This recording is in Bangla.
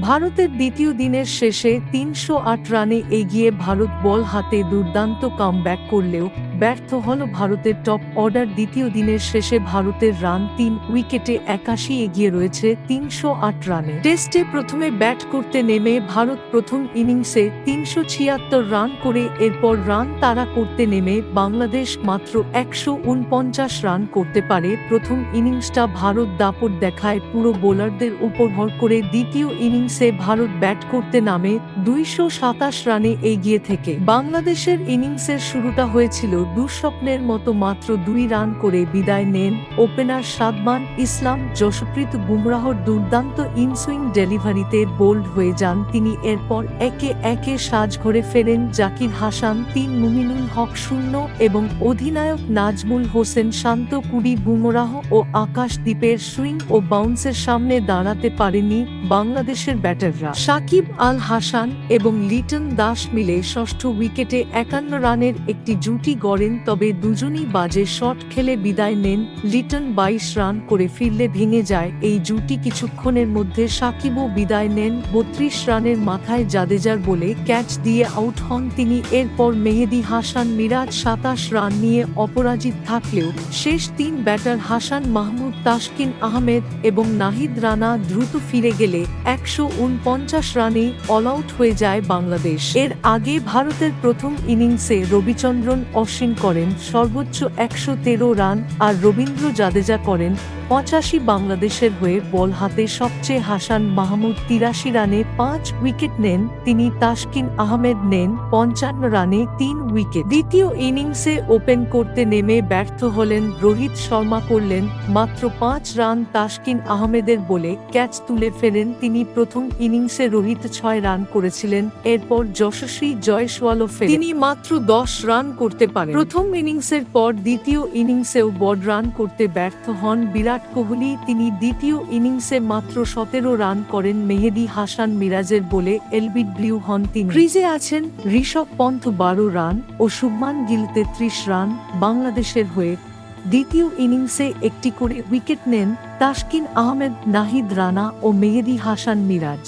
ভারতের দ্বিতীয় দিনের শেষে তিনশো আট রানে এগিয়ে ভারত বল হাতে দুর্দান্ত কামব্যাক করলেও ব্যর্থ হল ভারতের টপ অর্ডার দ্বিতীয় দিনের শেষে ভারতের রান তিন উইকেটে একাশি এগিয়ে রয়েছে তিনশো আট রানে। টেস্টে প্রথমে ব্যাট করতে নেমে ভারত প্রথম ইনিংসে তিনশো ছিয়াত্তর রান করে এরপর রান তাড়া করতে নেমে বাংলাদেশ মাত্র একশো উনপঞ্চাশ রান করতে পারে। প্রথম ইনিংসটা ভারত দাপট দেখায় পুরো বোলারদের উপর ভর করে দ্বিতীয় ইনিংসে ভারত ব্যাট করতে নামে দুইশো সাতাশ রানে এগিয়ে থেকে। বাংলাদেশের ইনিংসের শুরুটা হয়েছিল দুঃস্বপ্নের মতো মাত্র দুই রান করে বিদায় নেন ওপেনার সাদমান ইসলাম, যশপ্রীত বুমরাহর দুর্দান্ত ইনসুইং ডেলিভারিতে বোল্ড হয়ে যান তিনি। এরপর একে একে সাজঘরে ফেরেন জাকির হাসান, তিন মুমিনুল হক শূন্য এবং অধিনায়ক নাজমুল হোসেন শান্ত কুড়ি। বুমরাহ ও আকাশদ্বীপের সুইং ও বাউন্সের সামনে দাঁড়াতে পারেনি বাংলাদেশের ব্যাটাররা। সাকিব আল হাসান এবং লিটন দাস মিলে ষষ্ঠ উইকেটে একান্ন রানের একটি জুটি গড়েন তবে দুজনই বাজে শট খেলে বিদায় নেন। লিটন বাইশ রান করে ফিরলে ভেঙে যায়। এই জুটি কিছুক্ষণের মধ্যে সাকিবও বিদায় নেন। বত্রিশ রানের মাথায় জাদেজার বলে ক্যাচ দিয়ে আউট হন তিনি। এরপর মেহেদি হাসান মিরাজ সাতাশ রান নিয়ে অপরাজিত থাকলেও শেষ তিন ব্যাটার হাসান মাহমুদ, তাসকিন আহমেদ এবং নাহিদ রানা দ্রুত ফিরে গেলে একশো উনপঞ্চাশ রানে অল আউট হয়ে যায় বাংলাদেশ। এর আগে ভারতের প্রথম ইনিংসে রবিচন্দ্রন অশ্বিন করেন সর্বোচ্চ একশো তেরো রান আর রবীন্দ্র জাদেজা করেন পঁচাশি বাংলাদেশের হয়ে বল হাতে সবচেয়ে হাসান মাহমুদ তিরাশি রানে পাঁচ উইকেট নেন, তিনি তাসকিন আহমেদ নেন পঞ্চান্ন রানে তিন উইকেট। দ্বিতীয় ইনিংসে ওপেন করতে নেমে ব্যর্থ হলেন রোহিত শর্মা করলেন মাত্র পাঁচ রান তাসকিন আহমেদের বলে ক্যাচ তুলে ফেলেন তিনি প্রথম ইনিংসে রোহিত ছয় রান করেছিলেন, এরপর যশস্বী জয়সওয়ালও ফেলেন তিনি মাত্র দশ রান করতে পারেন। প্রথম ইনিংসের পর দ্বিতীয় ইনিংসেও বড় রান করতে ব্যর্থ হন বিরাট কোহলি। তিনি দ্বিতীয় ইনিংসে মাত্র সতেরো রান করেন মেহেদি হাসান মিরাজের বলে এলবিডব্লিউ হন তিনি। ক্রিজে আছেন ঋষভ পন্থ বারো রান ও শুভমান গিল তেত্রিশ রান। বাংলাদেশের হয়ে দ্বিতীয় ইনিংসে একটি করে উইকেট নেন তাসকিন আহমেদ, নাহিদ রানা ও মেহেদি হাসান মিরাজ।